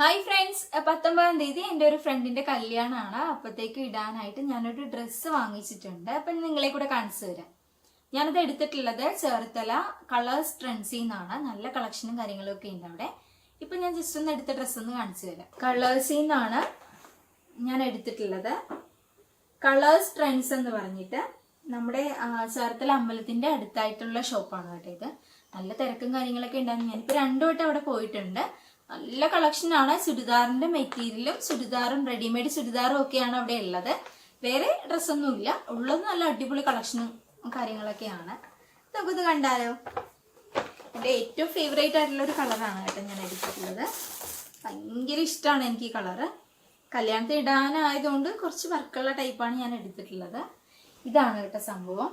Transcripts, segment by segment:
Hi friends പത്തൊമ്പതാം തീയതി എന്റെ ഒരു ഫ്രണ്ടിന്റെ കല്യാണമാണ് അപ്പോഴത്തേക്ക് ഇടാനായിട്ട് ഞാനൊരു ഡ്രസ്സ് വാങ്ങിച്ചിട്ടുണ്ട്. അപ്പം നിങ്ങളെ കൂടെ കാണിച്ചു തരാം. ഞാനത് എടുത്തിട്ടുള്ളത് ചേർത്തല കളേഴ്സ് ട്രെൻസി നിന്നാണ് നല്ല കളക്ഷനും കാര്യങ്ങളും ഒക്കെ ഉണ്ട് അവിടെ. ഇപ്പൊ ഞാൻ ജസ്റ്റ് ഒന്ന് എടുത്ത ഡ്രസ്സ് ഒന്ന് കാണിച്ചു തരാം. കളേഴ്സിൽ നിന്നാണ് ഞാൻ എടുത്തിട്ടുള്ളത്. കളേഴ്സ് ട്രെൻഡ്സ് എന്ന് പറഞ്ഞിട്ട് നമ്മുടെ ചേർത്തല അമ്പലത്തിന്റെ അടുത്തായിട്ടുള്ള ഷോപ്പാണ് കേട്ടോ ഇത്. നല്ല തിരക്കും കാര്യങ്ങളൊക്കെ ഉണ്ടായിരുന്നു. ഞാനിപ്പോ രണ്ടു വട്ടം അവിടെ പോയിട്ടുണ്ട്. നല്ല കളക്ഷൻ ആണ്. ചുരിദാറിന്റെ മെറ്റീരിയലും ചുരിദാറും റെഡിമെയ്ഡ് ചുരിദാറും ഒക്കെയാണ് അവിടെ ഉള്ളത്. വേറെ ഡ്രസ്സൊന്നും ഇല്ല. ഉള്ളത് നല്ല അടിപൊളി കളക്ഷനും കാര്യങ്ങളൊക്കെയാണ്. നമുക്കിത് കണ്ടാലോ? എന്റെ ഏറ്റവും ഫേവറേറ്റ് ആയിട്ടുള്ള ഒരു കളറാണ് കേട്ടോ ഞാൻ എടുത്തിട്ടുള്ളത്. ഭയങ്കര ഇഷ്ടമാണ് എനിക്ക് ഈ കളറ് കല്യാണത്തിന് ഇടാനായതുകൊണ്ട് കുറച്ച് വർക്കുള്ള ടൈപ്പാണ് ഞാൻ എടുത്തിട്ടുള്ളത്. ഇതാണ് കേട്ടോ സംഭവം.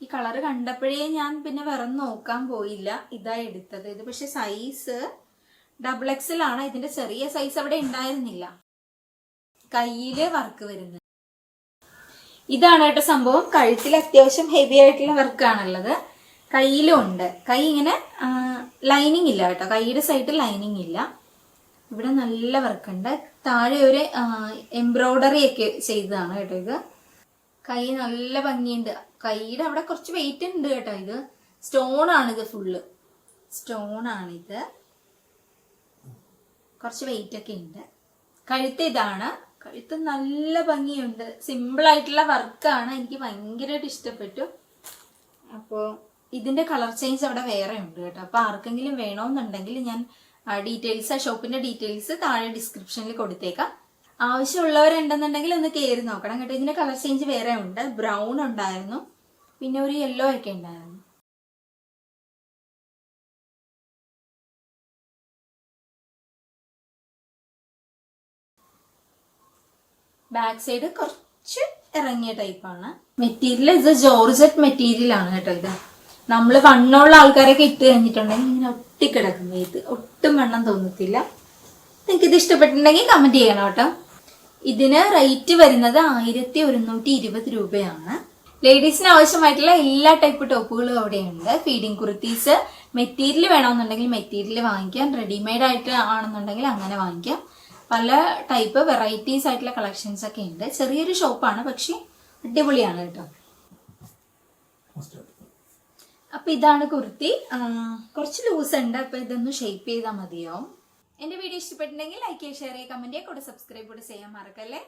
ഈ കളർ കണ്ടപ്പോഴേ ഞാൻ പിന്നെ വേറെ നോക്കാൻ പോയില്ല. ഇതാ എടുത്തത്. ഇത് പക്ഷെ സൈസ് ഡബിൾ എക്സിലാണ് ഇതിന്റെ ചെറിയ സൈസ് അവിടെ ഉണ്ടായിരുന്നില്ല. കയ്യിൽ വർക്ക് വരുന്നത്. ഇതാണ് കേട്ടോ സംഭവം. കഴുത്തിൽ അത്യാവശ്യം ഹെവി ആയിട്ടുള്ള വർക്കാണുള്ളത് കയ്യിലും ഉണ്ട്. കൈ ഇങ്ങനെ ലൈനിങ് ഇല്ല കേട്ടോ. കൈയുടെ സൈഡിൽ ലൈനിങ് ഇല്ല. ഇവിടെ നല്ല വർക്കുണ്ട് താഴെ ഒരു എംബ്രോയ്ഡറി ഒക്കെ ചെയ്തതാണ് കേട്ടോ ഇത്. കൈ നല്ല ഭംഗിയുണ്ട്. കൈയുടെ അവിടെ കുറച്ച് വെയിറ്റ് ഉണ്ട് കേട്ടോ ഇത്. സ്റ്റോൺ ആണ് ഇത് ഫുള്ള് സ്റ്റോൺ ആണിത് കുറച്ച് വെയിറ്റ് ഒക്കെ ഉണ്ട്. കഴുത്ത് ഇതാണ്. കഴുത്ത് നല്ല ഭംഗിയുണ്ട്. സിമ്പിൾ ആയിട്ടുള്ള വർക്കാണ് എനിക്ക് ഭയങ്കരമായിട്ട് ഇഷ്ടപ്പെട്ടു. അപ്പോൾ ഇതിന്റെ കളർ ചേഞ്ച് അവിടെ വേറെ ഉണ്ട് കേട്ടോ. അപ്പോൾ ആർക്കെങ്കിലും വേണമെന്നുണ്ടെങ്കിൽ ഞാൻ ഡീറ്റെയിൽസ് ആ ഷോപ്പിന്റെ ഡീറ്റെയിൽസ് താഴെ ഡിസ്ക്രിപ്ഷനിൽ കൊടുത്തേക്കാം. ആവശ്യമുള്ളവരുണ്ടെന്നുണ്ടെങ്കിൽ ഒന്ന് കയറി നോക്കണം കേട്ടോ. ഇതിന്റെ കളർ ചേഞ്ച് വേറെ ഉണ്ട്. ബ്രൗൺ ഉണ്ടായിരുന്നു. പിന്നെ ഒരു യെല്ലോ ഒക്കെ ഉണ്ടായിരുന്നു. ബാക്ക് സൈഡ് കുറച്ച് ഇറങ്ങിയ ടൈപ്പാണ് മെറ്റീരിയൽ ഇത് ജോർജറ്റ് മെറ്റീരിയൽ ആണ് കേട്ടോ ഇത്. നമ്മൾ വണ്ണമുള്ള ആൾക്കാരൊക്കെ ഇട്ട് കഴിഞ്ഞിട്ടുണ്ടെങ്കിൽ ഇങ്ങനെ ഒട്ടിക്കിടക്കും. ഇത് ഒട്ടും വണ്ണം തോന്നത്തില്ല. നിങ്ങൾക്ക് ഇത് ഇഷ്ടപ്പെട്ടിട്ടുണ്ടെങ്കിൽ കമന്റ് ചെയ്യണം കേട്ടോ. ഇതിന് റേറ്റ് വരുന്നത് ആയിരത്തി ഒരുന്നൂറ്റി ഇരുപത് രൂപയാണ് ലേഡീസിന് ആവശ്യമായിട്ടുള്ള എല്ലാ ടൈപ്പ് ടോപ്പുകളും അവിടെയുണ്ട്. ഫീഡിങ് കുർത്തീസ് മെറ്റീരിയൽ വേണമെന്നുണ്ടെങ്കിൽ മെറ്റീരിയൽ വാങ്ങിക്കാം. റെഡിമെയ്ഡ് ആയിട്ട് ആണെന്നുണ്ടെങ്കിൽ അങ്ങനെ വാങ്ങിക്കാം. പല ടൈപ്പ് വെറൈറ്റീസ് ആയിട്ടുള്ള കളക്ഷൻസ് ഒക്കെ ഉണ്ട്. ചെറിയൊരു ഷോപ്പാണ് പക്ഷേ അടിപൊളിയാണ് കേട്ടോ. അപ്പൊ ഇതാണ് കുർത്തി. കുറച്ച് ലൂസ് ഉണ്ട്. അപ്പൊ ഇതൊന്ന് ഷേപ്പ് ചെയ്താൽ മതിയാവും. എന്റെ വീഡിയോ ഇഷ്ടപ്പെട്ടിട്ടുണ്ടെങ്കിൽ ലൈക്ക് ചെയ്യുക ഷെയർ ചെയ്യുക കമന്റ് ചെയ്യുക കൂടെ സബ്സ്ക്രൈബ് കൂടെ ചെയ്യാൻ മറക്കല്ലേ?